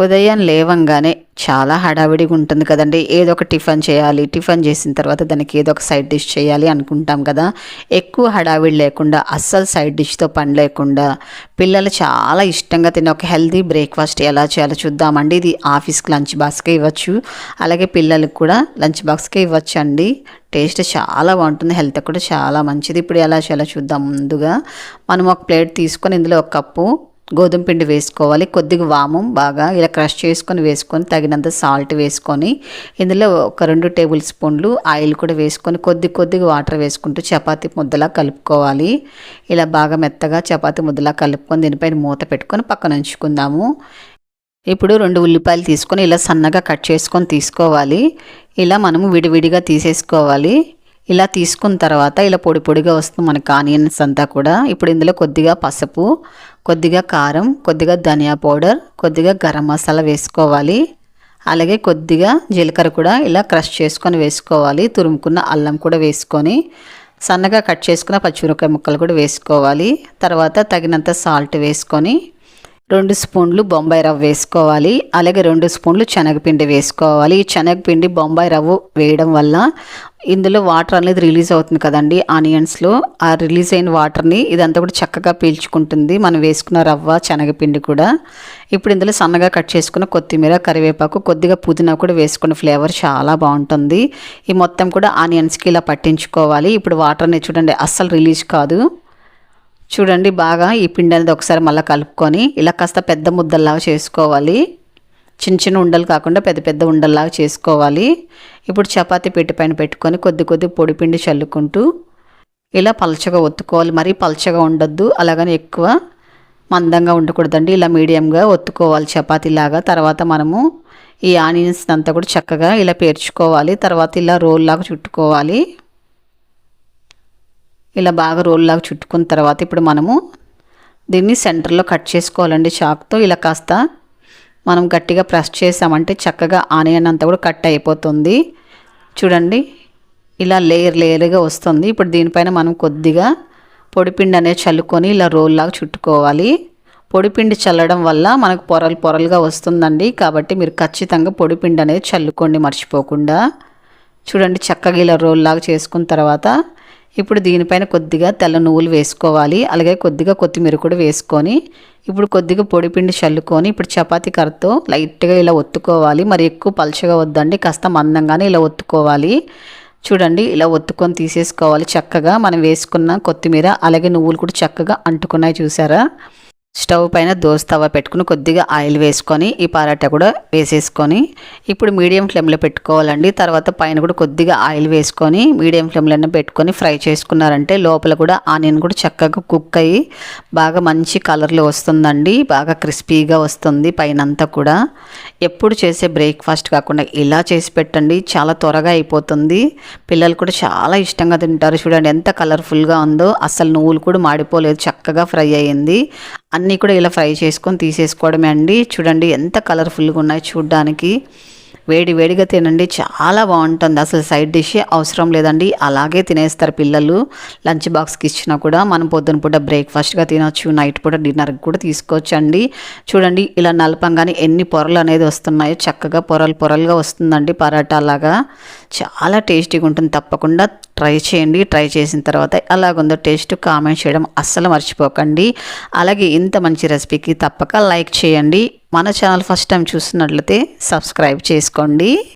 ఉదయం లేవంగానే చాలా హడావిడిగా ఉంటుంది కదండి. ఏదో ఒక టిఫిన్ చేయాలి టిఫిన్ చేసిన తర్వాత దానికి ఏదో ఒక సైడ్ డిష్ చేయాలి అనుకుంటాం కదా. ఎక్కువ హడావిడి లేకుండా అస్సలు సైడ్ డిష్తో పని లేకుండా పిల్లలు చాలా ఇష్టంగా తినే ఒక హెల్తీ బ్రేక్ఫాస్ట్ ఎలా చేయాలో చూద్దామండి. ఇది ఆఫీస్కి లంచ్ బాక్స్కే ఇవ్వచ్చు. అలాగే పిల్లలకు కూడా లంచ్ బాక్స్కే ఇవ్వచ్చు అండి టేస్ట్ చాలా బాగుంటుంది హెల్త్ కూడా చాలా మంచిది. ఇప్పుడు ఎలా చేయాలో చూద్దాం ముందుగా. మనం ఒక ప్లేట్ తీసుకొని ఇందులో ఒక కప్పు గోధుమ పిండి వేసుకోవాలి. కొద్దిగా వామం బాగా ఇలా క్రష్ చేసుకొని వేసుకొని తగినంత సాల్ట్ వేసుకొని ఇందులో ఒక రెండు టేబుల్ స్పూన్లు ఆయిల్ కూడా వేసుకొని కొద్ది కొద్దిగా వాటర్ వేసుకుంటూ చపాతి ముద్దలా కలుపుకోవాలి. ఇలా బాగా మెత్తగా చపాతి ముద్దలా కలుపుకొని దీనిపైన మూత పెట్టుకొని పక్కన ఉంచుకుందాము. ఇప్పుడు రెండు ఉల్లిపాయలు తీసుకొని ఇలా సన్నగా కట్ చేసుకొని తీసుకోవాలి. ఇలా మనము విడివిడిగా తీసేసుకోవాలి. ఇలా తీసుకున్న తర్వాత ఇలా పొడి పొడిగా వస్తుంది మనకు ఆనియన్స్ అంతా కూడా. ఇప్పుడు ఇందులో కొద్దిగా పసుపు కొద్దిగా కారం కొద్దిగా ధనియా పౌడర్ కొద్దిగా గరం మసాలా వేసుకోవాలి. అలాగే కొద్దిగా జీలకర్ర కూడా ఇలా క్రష్ చేసుకొని వేసుకోవాలి. తురుముకున్న అల్లం కూడా వేసుకొని సన్నగా కట్ చేసుకున్న పచ్చిమిరపకాయ ముక్కలు కూడా వేసుకోవాలి. తర్వాత తగినంత సాల్ట్ వేసుకొని రెండు స్పూన్లు బొంబాయి రవ్వ వేసుకోవాలి. అలాగే రెండు స్పూన్లు శనగపిండి వేసుకోవాలి. ఈ శనగపిండి బొంబాయి రవ్వ వేయడం వల్ల ఇందులో వాటర్ అనేది రిలీజ్ అవుతుంది కదండి ఆనియన్స్లో. ఆ రిలీజ్ అయిన వాటర్ని ఇదంతా కూడా చక్కగా పీల్చుకుంటుంది. మనం వేసుకున్న రవ్వ శనగపిండి కూడా. ఇప్పుడు ఇందులో సన్నగా కట్ చేసుకున్న కొత్తిమీర కరివేపాకు కొద్దిగా పుదీనా కూడా వేసుకున్న ఫ్లేవర్ చాలా బాగుంటుంది. ఈ మొత్తం కూడా ఆనియన్స్కి ఇలా పట్టించుకోవాలి. ఇప్పుడు వాటర్ని చూడండి అస్సలు రిలీజ్ కాదు. చూడండి బాగా ఈ పిండి అనేది ఒకసారి మళ్ళీ కలుపుకొని ఇలా కాస్త పెద్ద ముద్దల్లాగా చేసుకోవాలి. చిన్న చిన్న ఉండలు కాకుండా పెద్ద పెద్ద ఉండల్లాగా చేసుకోవాలి. ఇప్పుడు చపాతీ పెట్టి పైన పెట్టుకొని కొద్ది కొద్ది పొడి పిండి చల్లుకుంటూ ఇలా పలచగా ఒత్తుకోవాలి. మరీ పలచగా ఉండొద్దు అలాగని ఎక్కువ మందంగా ఉండకూడదండి. ఇలా మీడియంగా ఒత్తుకోవాలి చపాతీలాగా. తర్వాత మనము ఈ ఆనియన్స్ అంతా కూడా చక్కగా ఇలా పేర్చుకోవాలి. తర్వాత ఇలా రోల్ లాగా చుట్టుకోవాలి. ఇలా బాగా రోల్లాగా చుట్టుకున్న తర్వాత ఇప్పుడు మనము దీన్ని సెంటర్లో కట్ చేసుకోవాలండి చాక్తో. ఇలా కాస్త మనం గట్టిగా ప్రెస్ చేసామంటే చక్కగా ఆనియన్ అంతా కూడా కట్ అయిపోతుంది. చూడండి ఇలా లేయర్ లేయర్గా వస్తుంది. ఇప్పుడు దీనిపైన మనం కొద్దిగా పొడిపిండి అనేది చల్లుకొని ఇలా రోల్లాగా చుట్టుకోవాలి. పొడిపిండి చల్లడం వల్ల మనకు పొరలు పొరలుగా వస్తుందండి. కాబట్టి మీరు ఖచ్చితంగా పొడిపిండి అనేది చల్లుకోండి మర్చిపోకుండా. చూడండి చక్కగా ఇలా రోల్లాగా చేసుకున్న తర్వాత ఇప్పుడు దీనిపైన కొద్దిగా తెల్ల నువ్వులు వేసుకోవాలి. అలాగే కొద్దిగా కొత్తిమీర కూడా వేసుకొని ఇప్పుడు కొద్దిగా పొడిపిండి చల్లుకొని ఇప్పుడు చపాతీ కర్రతో లైట్గా ఇలా ఒత్తుకోవాలి. మరి ఎక్కువ పలచగా వద్దండి కాస్త మందంగానే ఇలా ఒత్తుకోవాలి. చూడండి ఇలా ఒత్తుకొని తీసేసుకోవాలి. చక్కగా మనం వేసుకున్న కొత్తిమీర అలాగే నువ్వులు కూడా చక్కగా అంటుకున్నాయి చూసారా? స్టవ్ పైన దోశ తవ్వ పెట్టుకుని కొద్దిగా ఆయిల్ వేసుకొని ఈ పరాటా కూడా వేసేసుకొని ఇప్పుడు మీడియం ఫ్లేమ్లో పెట్టుకోవాలండి. తర్వాత పైన కూడా కొద్దిగా ఆయిల్ వేసుకొని మీడియం ఫ్లేమ్లోనే పెట్టుకొని ఫ్రై చేసుకున్నారంటే లోపల కూడా ఆనియన్ కూడా చక్కగా కుక్ అయ్యి బాగా మంచి కలర్లో వస్తుందండి. బాగా క్రిస్పీగా వస్తుంది పైన అంతా కూడా. ఎప్పుడు చేసే బ్రేక్ఫాస్ట్ కాకుండా ఇలా చేసి పెట్టండి. చాలా త్వరగా అయిపోతుంది. పిల్లలు కూడా చాలా ఇష్టంగా తింటారు. చూడండి ఎంత కలర్ఫుల్గా ఉందో. అసలు నువ్వులు కూడా మాడిపోలేదు. చక్కగా ఫ్రై అయ్యింది. అన్నీ కూడా ఇలా ఫ్రై చేసుకొని తీసేసుకోవడమే అండి. చూడండి ఎంత కలర్ఫుల్గా ఉన్నాయి చూడ్డానికి. వేడి వేడిగా తినండి. చాలా బాగుంటుంది. అసలు సైడ్ డిష్ అవసరం లేదండి. అలాగే తినేస్తారు పిల్లలు. లంచ్ బాక్స్కి ఇచ్చినా కూడా మనం పొద్దున పూట బ్రేక్ఫాస్ట్గా తినొచ్చు. నైట్ పూట డిన్నర్కి కూడా తీసుకోవచ్చు అండి చూడండి ఇలా నలపంగానే ఎన్ని పొరలు అనేది వస్తున్నాయో. చక్కగా పొరలు పొరలుగా వస్తుందండి పరాటా లాగా చాలా టేస్టీగా ఉంటుంది. తప్పకుండా ట్రై చేయండి. ట్రై చేసిన తర్వాత ఎలాగుందో టేస్ట్ కామెంట్ చేయడం అస్సలు మర్చిపోకండి. అలాగే ఇంత మంచి రెసిపీకి తప్పక లైక్ చేయండి. మన ఛానల్ ఫస్ట్ టైం చూస్తున్నట్లయితే సబ్స్క్రైబ్ చేసుకోండి.